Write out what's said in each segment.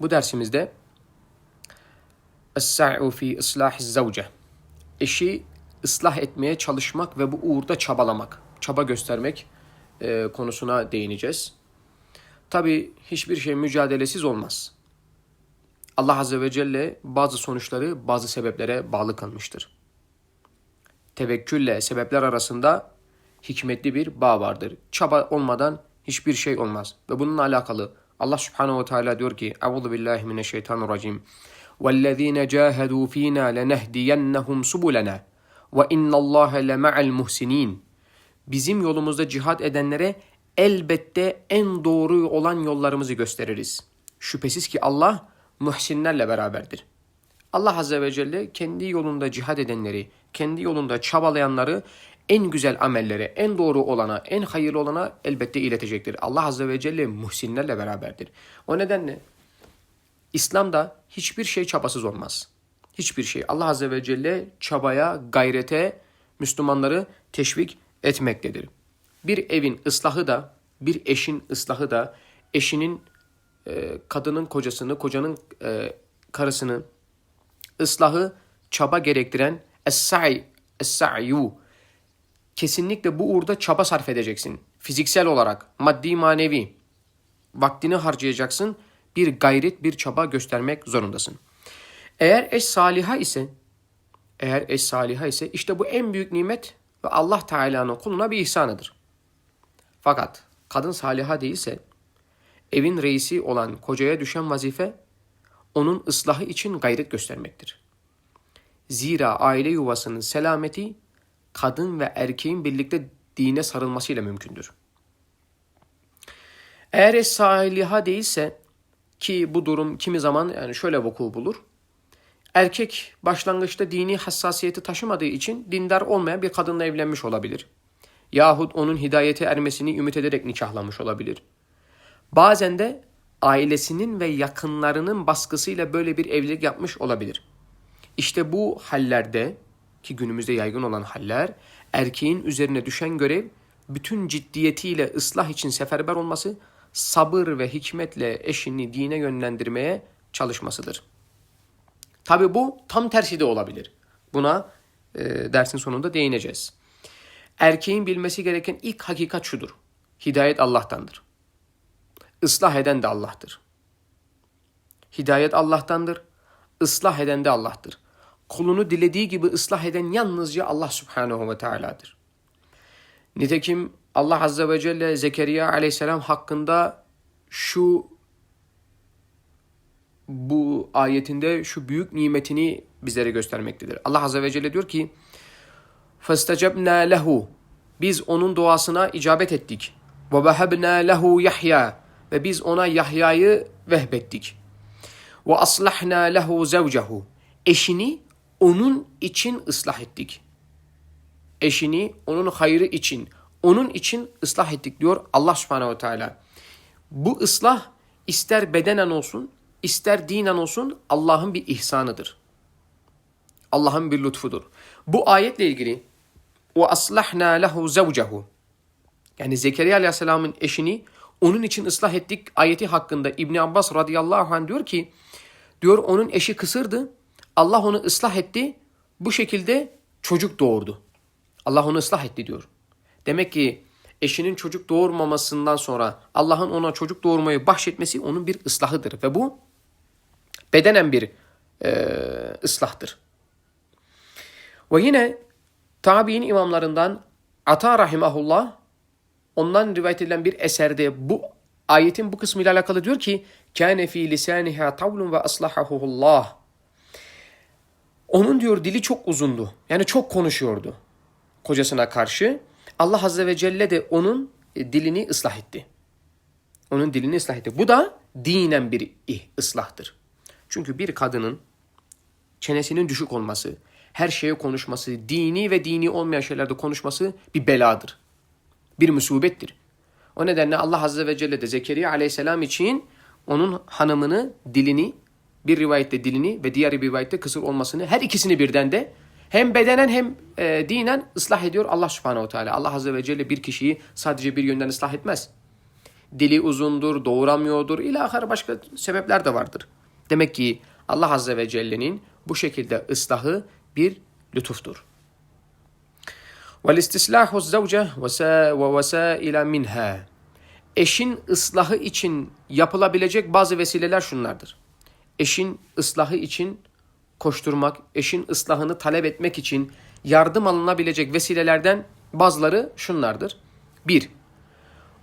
Bu dersimizde Es-sa'u fi ıslahi zavce. Eşi ıslah etmeye çalışmak ve bu uğurda çabalamak, çaba göstermek e, konusuna değineceğiz. Tabi hiçbir şey mücadelesiz olmaz. Allah Azze ve Celle bazı sonuçları bazı sebeplere bağlı kalmıştır. Tevekkülle sebepler arasında hikmetli bir bağ vardır. Çaba olmadan hiçbir şey olmaz. Ve bununla alakalı Allah Subhanahu ve Teala diyor ki: "Euzu billahi mineşşeytanirracim. وَالَّذ۪ينَ جَاهَدُوا ف۪ينَا لَنَهْدِيَنَّهُمْ سُبُلَنَا وَاِنَّ اللّٰهَ لَمَعَ الْمُحْسِن۪ينَ Bizim yolumuzda cihad edenlere elbette en doğru olan yollarımızı gösteririz. Şüphesiz ki Allah muhsinlerle beraberdir. Allah Azze ve Celle kendi yolunda cihad edenleri, kendi yolunda çabalayanları en güzel amellere, en doğru olana, en hayırlı olana elbette iletecektir. Allah Azze ve Celle muhsinlerle beraberdir. O nedenle İslam'da hiçbir şey çabasız olmaz. Hiçbir şey. Allah Azze ve Celle çabaya, gayrete Müslümanları teşvik etmektedir. Bir evin ıslahı da, bir eşin ıslahı da, eşinin, e, kadının kocasını, kocanın e, karısını, ıslahı çaba gerektiren es-sa'i, es-sa'yu. Kesinlikle bu uğurda çaba sarf edeceksin. Fiziksel olarak, maddi manevi. Vaktini harcayacaksın. Bir gayret, bir çaba göstermek zorundasın. Eğer eş saliha ise, eğer eş saliha ise işte bu en büyük nimet ve Allah Teala'nın kuluna bir ihsanıdır. Fakat kadın saliha değilse, evin reisi olan kocaya düşen vazife onun ıslahı için gayret göstermektir. Zira aile yuvasının selameti kadın ve erkeğin birlikte dine sarılmasıyla mümkündür. Eğer eş saliha değilse ki bu durum kimi zaman yani şöyle vuku bulur. Erkek başlangıçta dini hassasiyeti taşımadığı için dindar olmayan bir kadınla evlenmiş olabilir. Yahut onun hidayete ermesini ümit ederek nikahlamış olabilir. Bazen de ailesinin ve yakınlarının baskısıyla böyle bir evlilik yapmış olabilir. İşte bu hallerde ki günümüzde yaygın olan haller erkeğin üzerine düşen görev bütün ciddiyetiyle ıslah için seferber olması, sabır ve hikmetle eşini dine yönlendirmeye çalışmasıdır. Tabi bu tam tersi de olabilir. Buna e, dersin sonunda değineceğiz. Erkeğin bilmesi gereken ilk hakikat şudur. Hidayet Allah'tandır. Islah eden de Allah'tır. Hidayet Allah'tandır. Islah eden de Allah'tır Kulunu dilediği gibi ıslah eden yalnızca Allah Subhanahu ve Teala'dır. Nitekim Allah Azze ve Celle Zekeriya aleyhisselam hakkında şu bu ayetinde şu büyük nimetini bizlere göstermektedir. Allah Azze ve Celle diyor ki فَاسْتَجَبْنَا lehu Biz onun duasına icabet ettik. وَوَهَبْنَا lehu Yahya Ve biz ona Yahya'yı vehbettik. وَأَصْلَحْنَا lehu زَوْجَهُ Eşini onun için ıslah ettik. Eşini onun hayrı için, onun için ıslah ettik diyor Allah subhanehu teala. Bu ıslah ister bedenen olsun, ister dinen olsun Allah'ın bir ihsanıdır. Allah'ın bir lütfudur. Bu ayetle ilgili o aslahna lehu zevcehu yani Zekeriya Aleyhisselam'ın eşini onun için ıslah ettik ayeti hakkında İbn Abbas radıyallahu anh diyor ki diyor onun eşi kısırdı. Allah onu ıslah etti. Bu şekilde çocuk doğurdu. Allah onu ıslah etti diyor. Demek ki eşinin çocuk doğurmamasından sonra Allah'ın ona çocuk doğurmayı bahşetmesi onun bir ıslahıdır. Ve bu bedenen bir e, ıslahtır. Ve yine tabi'in imamlarından Ata rahimahullah ondan rivayet edilen bir eserde bu ayetin bu kısmıyla alakalı diyor ki kâne fî lisâniha tavlun ve aslahahullah onun diyor dili çok uzundu. Yani çok konuşuyordu kocasına karşı. Allah Azze ve Celle de onun e, dilini ıslah etti. Onun dilini ıslah etti. Bu da dinen bir ıslahtır. Çünkü bir kadının çenesinin düşük olması, her şeye konuşması, dini ve dini olmayan şeylerde konuşması bir beladır. Bir musibettir. O nedenle Allah Azze ve Celle de Zekeriya aleyhisselam için onun hanımını, dilini, bir rivayette dilini ve diğer bir rivayette kısır olmasını her ikisini birden de hem bedenen hem e, dinen ıslah ediyor Allah Subhanahu Teala. Allah Azze ve Celle bir kişiyi sadece bir yönden ıslah etmez. Dili uzundur, doğuramıyordur, ilahar başka sebepler de vardır. Demek ki Allah Azze ve Celle'nin bu şekilde ıslahı bir lütuftur. وَالْاِسْتِسْلَاحُ الزَّوْجَةِ وَوَسَائِلَ minha. Eşin ıslahı için yapılabilecek bazı vesileler şunlardır. Eşin ıslahı için koşturmak, eşin ıslahını talep etmek için yardım alınabilecek vesilelerden bazıları şunlardır. Bir,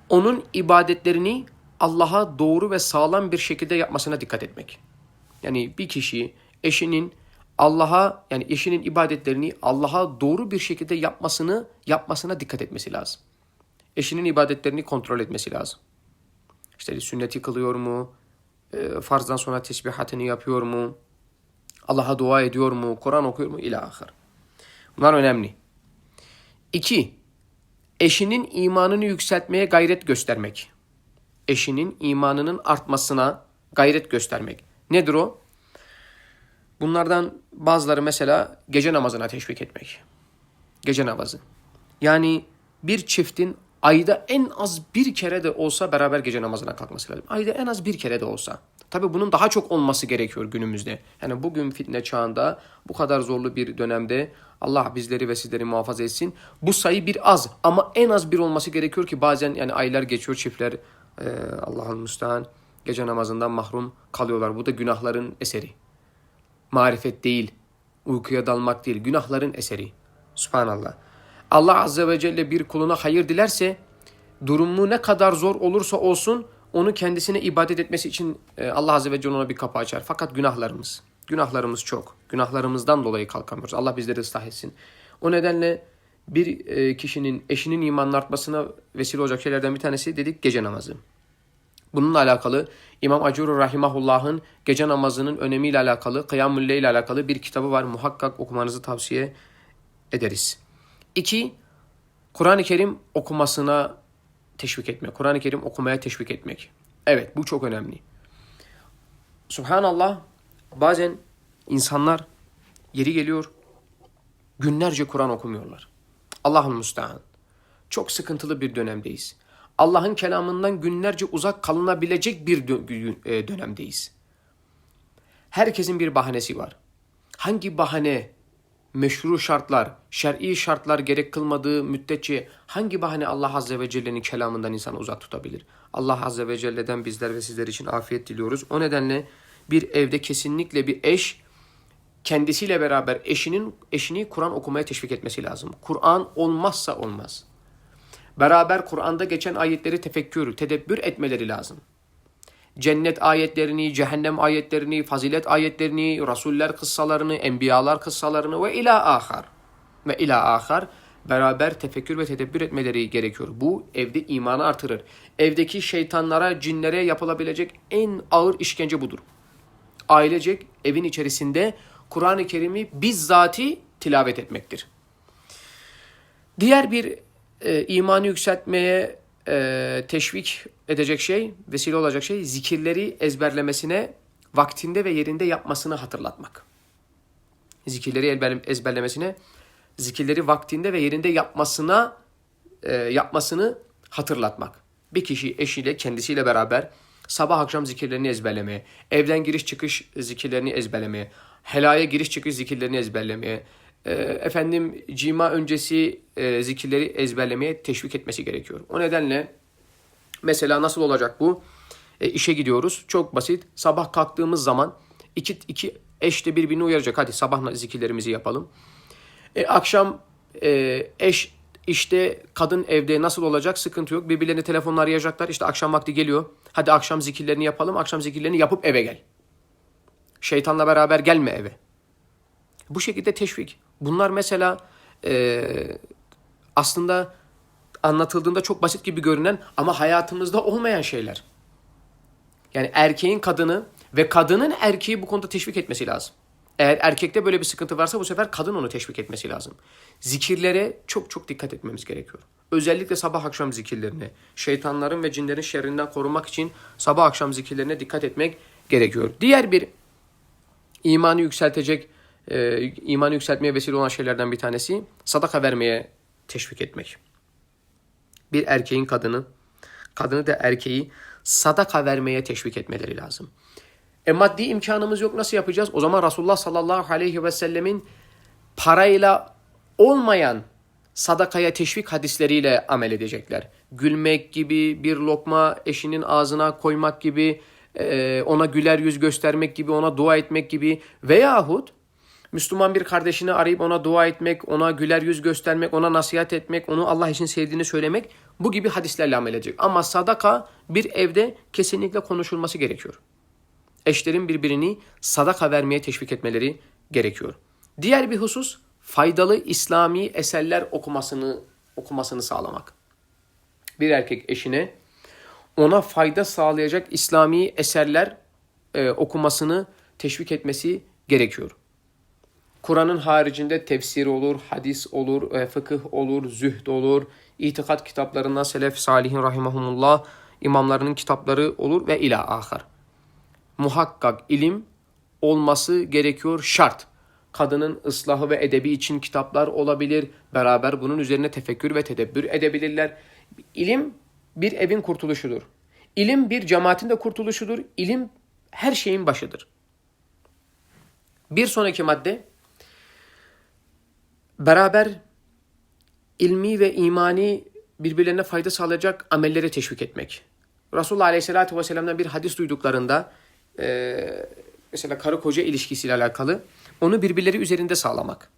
onun ibadetlerini Allah'a doğru ve sağlam bir şekilde yapmasına dikkat etmek. Yani bir kişi eşinin Allah'a yani eşinin ibadetlerini Allah'a doğru bir şekilde yapmasını yapmasına dikkat etmesi lazım. Eşinin ibadetlerini kontrol etmesi lazım. İşte sünneti kılıyor mu? E, farzdan sonra tesbihatını yapıyor mu? Allah'a dua ediyor mu? Kur'an okuyor mu? İla ahir. Bunlar önemli. İki, eşinin imanını yükseltmeye gayret göstermek. Eşinin imanının artmasına gayret göstermek. Nedir o? Bunlardan bazıları mesela gece namazına teşvik etmek. Gece namazı. Yani bir çiftin ayda en az bir kere de olsa beraber gece namazına kalkması lazım. Ayda en az bir kere de olsa. Tabi bunun daha çok olması gerekiyor günümüzde. Yani bugün fitne çağında bu kadar zorlu bir dönemde Allah bizleri ve sizleri muhafaza etsin. Bu sayı bir az ama en az bir olması gerekiyor ki bazen yani aylar geçiyor çiftler e, Allah'ın müstehan gece namazından mahrum kalıyorlar. Bu da günahların eseri. Marifet değil, uykuya dalmak değil, günahların eseri. Subhanallah. Allah Azze ve Celle bir kuluna hayır dilerse durumu ne kadar zor olursa olsun onu kendisine ibadet etmesi için e, Allah Azze ve Celle ona bir kapı açar. Fakat günahlarımız, günahlarımız çok. Günahlarımızdan dolayı kalkamıyoruz. Allah bizleri ıslah etsin. O nedenle bir e, kişinin eşinin imanın artmasına vesile olacak şeylerden bir tanesi dedik gece namazı. Bununla alakalı İmam Acur Rahimahullah'ın gece namazının önemiyle alakalı, kıyam ile alakalı bir kitabı var. Muhakkak okumanızı tavsiye ederiz. İki, Kur'an-ı Kerim okumasına teşvik etmek. Kur'an-ı Kerim okumaya teşvik etmek. Evet bu çok önemli. Subhanallah bazen insanlar yeri geliyor günlerce Kur'an okumuyorlar. Allah'ın müstahın. Çok sıkıntılı bir dönemdeyiz. Allah'ın kelamından günlerce uzak kalınabilecek bir e, dönemdeyiz. Herkesin bir bahanesi var. Hangi bahane meşru şartlar, şer'i şartlar gerek kılmadığı müddetçe hangi bahane Allah Azze ve Celle'nin kelamından insanı uzak tutabilir? Allah Azze ve Celle'den bizler ve sizler için afiyet diliyoruz. O nedenle bir evde kesinlikle bir eş kendisiyle beraber eşinin eşini Kur'an okumaya teşvik etmesi lazım. Kur'an olmazsa olmaz. Beraber Kur'an'da geçen ayetleri tefekkür, tedebbür etmeleri lazım. Cennet ayetlerini, cehennem ayetlerini, fazilet ayetlerini, rasuller kıssalarını, enbiyalar kıssalarını ve ila ahar. Ve ila ahar beraber tefekkür ve tedebbür etmeleri gerekiyor. Bu evde imanı artırır. Evdeki şeytanlara, cinlere yapılabilecek en ağır işkence budur. Ailecek evin içerisinde Kur'an-ı Kerim'i bizzati tilavet etmektir. Diğer bir e, imanı yükseltmeye e, teşvik edecek şey, vesile olacak şey zikirleri ezberlemesine vaktinde ve yerinde yapmasını hatırlatmak. Zikirleri ezberlemesine, zikirleri vaktinde ve yerinde yapmasına e, yapmasını hatırlatmak. Bir kişi eşiyle kendisiyle beraber sabah akşam zikirlerini ezberlemeye, evden giriş çıkış zikirlerini ezberlemeye, helaya giriş çıkış zikirlerini ezberlemeye, e, efendim cima öncesi e, zikirleri ezberlemeye teşvik etmesi gerekiyor. O nedenle mesela nasıl olacak bu? E, işe gidiyoruz. Çok basit. Sabah kalktığımız zaman iki, iki eş birbirini uyaracak. Hadi sabah zikirlerimizi yapalım. E, akşam e, eş işte kadın evde nasıl olacak sıkıntı yok. Birbirlerine telefonla arayacaklar. İşte akşam vakti geliyor. Hadi akşam zikirlerini yapalım. Akşam zikirlerini yapıp eve gel. Şeytanla beraber gelme eve. Bu şekilde teşvik. Bunlar mesela e, aslında anlatıldığında çok basit gibi görünen ama hayatımızda olmayan şeyler. Yani erkeğin kadını Ve kadının erkeği bu konuda teşvik etmesi lazım. Eğer erkekte böyle bir sıkıntı varsa bu sefer kadın onu teşvik etmesi lazım. Zikirlere çok çok dikkat etmemiz gerekiyor. Özellikle sabah akşam zikirlerine, şeytanların ve cinlerin şerrinden korunmak için sabah akşam zikirlerine dikkat etmek gerekiyor. Diğer bir imanı yükseltecek, e, imanı yükseltmeye vesile olan şeylerden bir tanesi sadaka vermeye teşvik etmek. Bir erkeğin kadını, kadını da erkeği sadaka vermeye teşvik etmeleri lazım. E maddi imkanımız yok nasıl yapacağız? O zaman Resulullah sallallahu aleyhi ve sellemin parayla olmayan sadakaya teşvik hadisleriyle amel edecekler. Gülmek gibi, bir lokma eşinin ağzına koymak gibi, e, ona güler yüz göstermek gibi, ona dua etmek gibi veyahut Müslüman bir kardeşini arayıp ona dua etmek, ona güler yüz göstermek, ona nasihat etmek, onu Allah için sevdiğini söylemek bu gibi hadislerle amel edecek. Ama sadaka bir evde kesinlikle konuşulması gerekiyor. Eşlerin birbirini sadaka vermeye teşvik etmeleri gerekiyor. Diğer bir husus faydalı İslami eserler okumasını okumasını sağlamak. Bir erkek eşine ona fayda sağlayacak İslami eserler e, okumasını teşvik etmesi gerekiyor. Kur'an'ın haricinde tefsir olur, hadis olur, e, fıkıh olur, zühd olur, itikat kitaplarından selef salihin rahimahumullah imamlarının kitapları olur ve ila ahar. Muhakkak ilim olması gerekiyor şart. Kadının ıslahı ve edebi için kitaplar olabilir. Beraber bunun üzerine tefekkür ve tedebbür edebilirler. İlim bir evin kurtuluşudur. İlim bir cemaatin de kurtuluşudur. İlim her şeyin başıdır. Bir sonraki madde beraber ilmi ve imani birbirlerine fayda sağlayacak amellere teşvik etmek. Resulullah Aleyhisselatü Vesselam'dan bir hadis duyduklarında e, mesela karı koca ilişkisiyle alakalı onu birbirleri üzerinde sağlamak.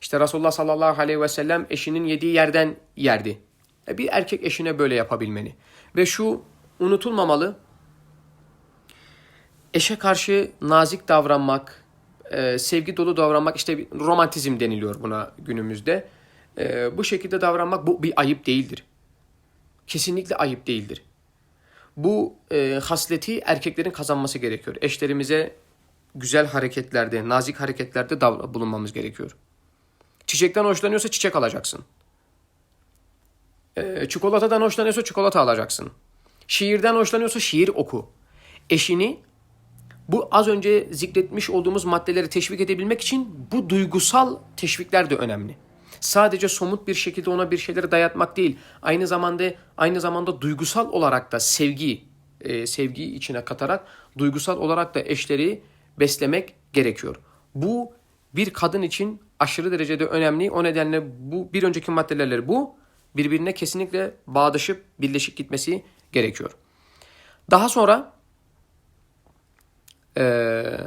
İşte Resulullah sallallahu aleyhi ve sellem eşinin yediği yerden yerdi. E, bir erkek eşine böyle yapabilmeli. Ve şu unutulmamalı. Eşe karşı nazik davranmak, e, sevgi dolu davranmak işte romantizm deniliyor buna günümüzde. E, bu şekilde davranmak bu bir ayıp değildir. Kesinlikle ayıp değildir. Bu e, hasleti erkeklerin kazanması gerekiyor. Eşlerimize güzel hareketlerde, nazik hareketlerde bulunmamız gerekiyor. Çiçekten hoşlanıyorsa çiçek alacaksın. E, çikolatadan hoşlanıyorsa çikolata alacaksın. Şiirden hoşlanıyorsa şiir oku. Eşini bu az önce zikretmiş olduğumuz maddeleri teşvik edebilmek için bu duygusal teşvikler de önemli. Sadece somut bir şekilde ona bir şeyleri dayatmak değil, aynı zamanda aynı zamanda duygusal olarak da sevgi, e, sevgiyi içine katarak duygusal olarak da eşleri beslemek gerekiyor. Bu bir kadın için aşırı derecede önemli. O nedenle bu bir önceki maddelerle bu birbirine kesinlikle bağdaşıp birleşik gitmesi gerekiyor. Daha sonra ee,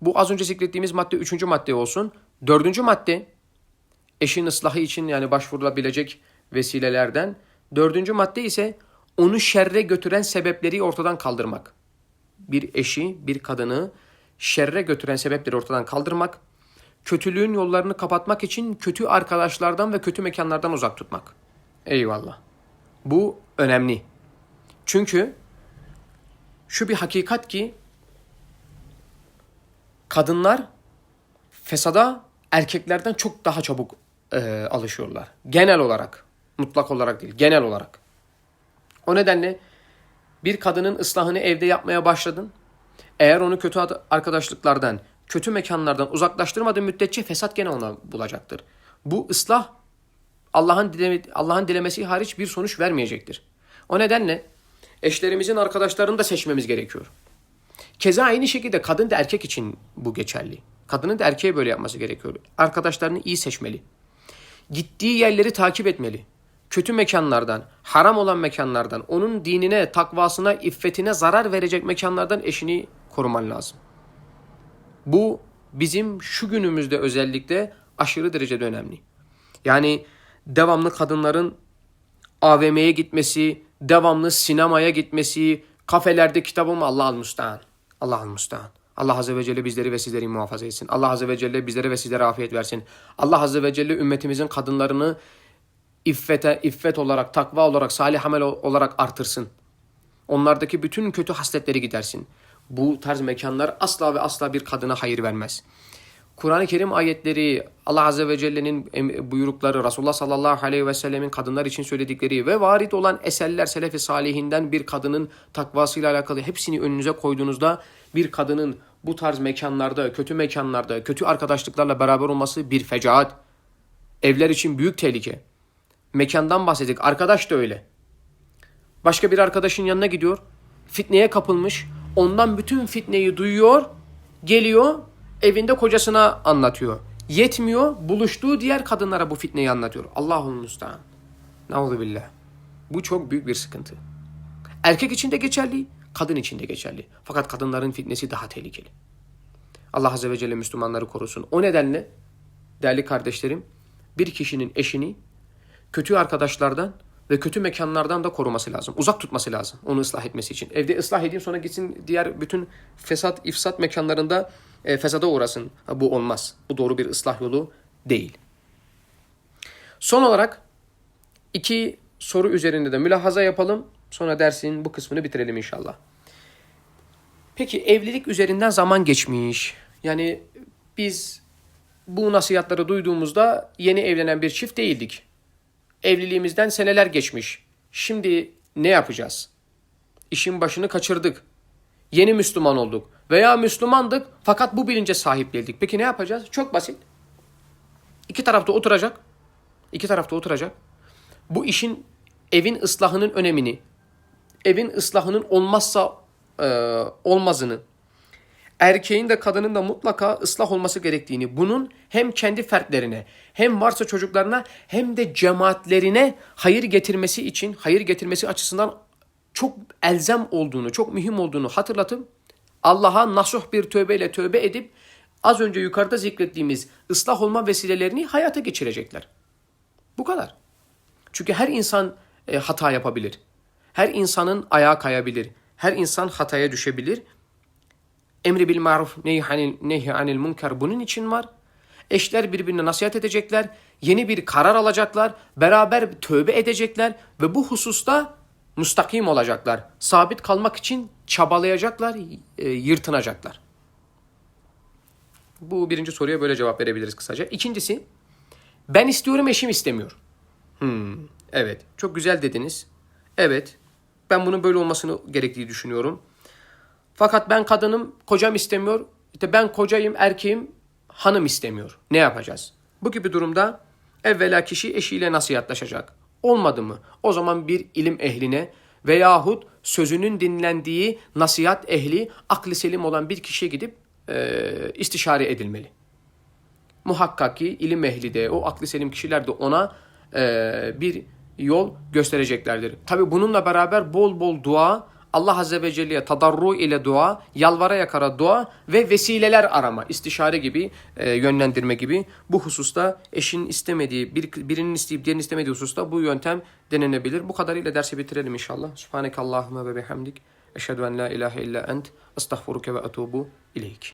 bu az önce zikrettiğimiz madde üçüncü madde olsun. Dördüncü madde eşin ıslahı için yani başvurulabilecek vesilelerden. Dördüncü madde ise onu şerre götüren sebepleri ortadan kaldırmak. Bir eşi, bir kadını şerre götüren sebepleri ortadan kaldırmak. Kötülüğün yollarını kapatmak için kötü arkadaşlardan ve kötü mekanlardan uzak tutmak. Eyvallah. Bu önemli. Çünkü şu bir hakikat ki kadınlar fesada erkeklerden çok daha çabuk e, alışıyorlar. Genel olarak. Mutlak olarak değil. Genel olarak. O nedenle bir kadının ıslahını evde yapmaya başladın. Eğer onu kötü arkadaşlıklardan, kötü mekanlardan uzaklaştırmadığın müddetçe fesat gene ona bulacaktır. Bu ıslah Allah'ın Allah'ın dilemesi hariç bir sonuç vermeyecektir. O nedenle eşlerimizin arkadaşlarını da seçmemiz gerekiyor. Keza aynı şekilde kadın da erkek için bu geçerli. Kadının da erkeğe böyle yapması gerekiyor. Arkadaşlarını iyi seçmeli. Gittiği yerleri takip etmeli. Kötü mekanlardan, haram olan mekanlardan, onun dinine, takvasına, iffetine zarar verecek mekanlardan eşini koruman lazım. Bu bizim şu günümüzde özellikle aşırı derecede önemli. Yani devamlı kadınların AVM'ye gitmesi, devamlı sinemaya gitmesi, kafelerde kitap olma Allah'ın müstahane. Allah'ın müstahane. Allah Azze ve Celle bizleri ve sizleri muhafaza etsin. Allah Azze ve Celle bizlere ve sizlere afiyet versin. Allah Azze ve Celle ümmetimizin kadınlarını iffete, iffet olarak, takva olarak, salih amel olarak artırsın. Onlardaki bütün kötü hasletleri gidersin. Bu tarz mekanlar asla ve asla bir kadına hayır vermez. Kur'an-ı Kerim ayetleri, Allah Azze ve Celle'nin buyrukları, Resulullah sallallahu aleyhi ve sellemin kadınlar için söyledikleri ve varit olan eserler selefi salihinden bir kadının takvasıyla alakalı hepsini önünüze koyduğunuzda bir kadının bu tarz mekanlarda, kötü mekanlarda, kötü arkadaşlıklarla beraber olması bir fecaat. Evler için büyük tehlike. Mekandan bahsettik. Arkadaş da öyle. Başka bir arkadaşın yanına gidiyor. Fitneye kapılmış. Ondan bütün fitneyi duyuyor. Geliyor. Evinde kocasına anlatıyor. Yetmiyor. Buluştuğu diğer kadınlara bu fitneyi anlatıyor. Allah'un müstahane. Nauzu billah. Bu çok büyük bir sıkıntı. Erkek için de geçerli, kadın için de geçerli. Fakat kadınların fitnesi daha tehlikeli. Allah Azze ve Celle Müslümanları korusun. O nedenle değerli kardeşlerim bir kişinin eşini kötü arkadaşlardan ve kötü mekanlardan da koruması lazım. Uzak tutması lazım onu ıslah etmesi için. Evde ıslah edeyim sonra gitsin diğer bütün fesat, ifsat mekanlarında e, fesada uğrasın. Ha, Bu olmaz. Bu doğru bir ıslah yolu değil. Son olarak iki soru üzerinde de mülahaza yapalım. Sonra dersin bu kısmını bitirelim inşallah. Peki evlilik üzerinden zaman geçmiş. Yani biz bu nasihatları duyduğumuzda yeni evlenen bir çift değildik. Evliliğimizden seneler geçmiş. Şimdi ne yapacağız? İşin başını kaçırdık. Yeni Müslüman olduk. Veya Müslümandık fakat bu bilince sahip değildik. Peki ne yapacağız? Çok basit. İki tarafta oturacak. İki tarafta oturacak. Bu işin evin ıslahının önemini, evin ıslahının olmazsa e, olmazını, erkeğin de kadının da mutlaka ıslah olması gerektiğini, bunun hem kendi fertlerine, hem varsa çocuklarına, hem de cemaatlerine hayır getirmesi için, hayır getirmesi açısından çok elzem olduğunu, çok mühim olduğunu hatırlatıp Allah'a nasuh bir tövbeyle tövbe edip az önce yukarıda zikrettiğimiz ıslah olma vesilelerini hayata geçirecekler. Bu kadar. Çünkü her insan e, hata yapabilir. Her insanın ayağı kayabilir. Her insan hataya düşebilir. Emri bil maruf nehi anil, münker bunun için var. Eşler birbirine nasihat edecekler. Yeni bir karar alacaklar. Beraber tövbe edecekler. Ve bu hususta müstakim olacaklar. Sabit kalmak için çabalayacaklar, e, yırtınacaklar. Bu birinci soruya böyle cevap verebiliriz kısaca. İkincisi, ben istiyorum eşim istemiyor. Hmm, evet, çok güzel dediniz. Evet, ben bunun böyle olmasını gerektiği düşünüyorum. Fakat ben kadınım, kocam istemiyor. İşte ben kocayım, erkeğim, hanım istemiyor. Ne yapacağız? Bu gibi durumda evvela kişi eşiyle nasihatlaşacak. Olmadı mı? O zaman bir ilim ehline veyahut sözünün dinlendiği nasihat ehli, aklı selim olan bir kişiye gidip e, istişare edilmeli. Muhakkak ki ilim ehli de o aklı selim kişiler de ona e, bir yol göstereceklerdir. Tabi bununla beraber bol bol dua, Allah Azze ve Celle'ye tadarru ile dua, yalvara yakara dua ve vesileler arama, istişare gibi, e, yönlendirme gibi bu hususta eşin istemediği, bir, birinin isteyip diğerinin istemediği hususta bu yöntem denenebilir. Bu kadarıyla dersi bitirelim inşallah. Subhaneke Allahümme ve bihamdik. Eşhedü en la ilahe illa ent. Estağfuruke ve etubu ileyk.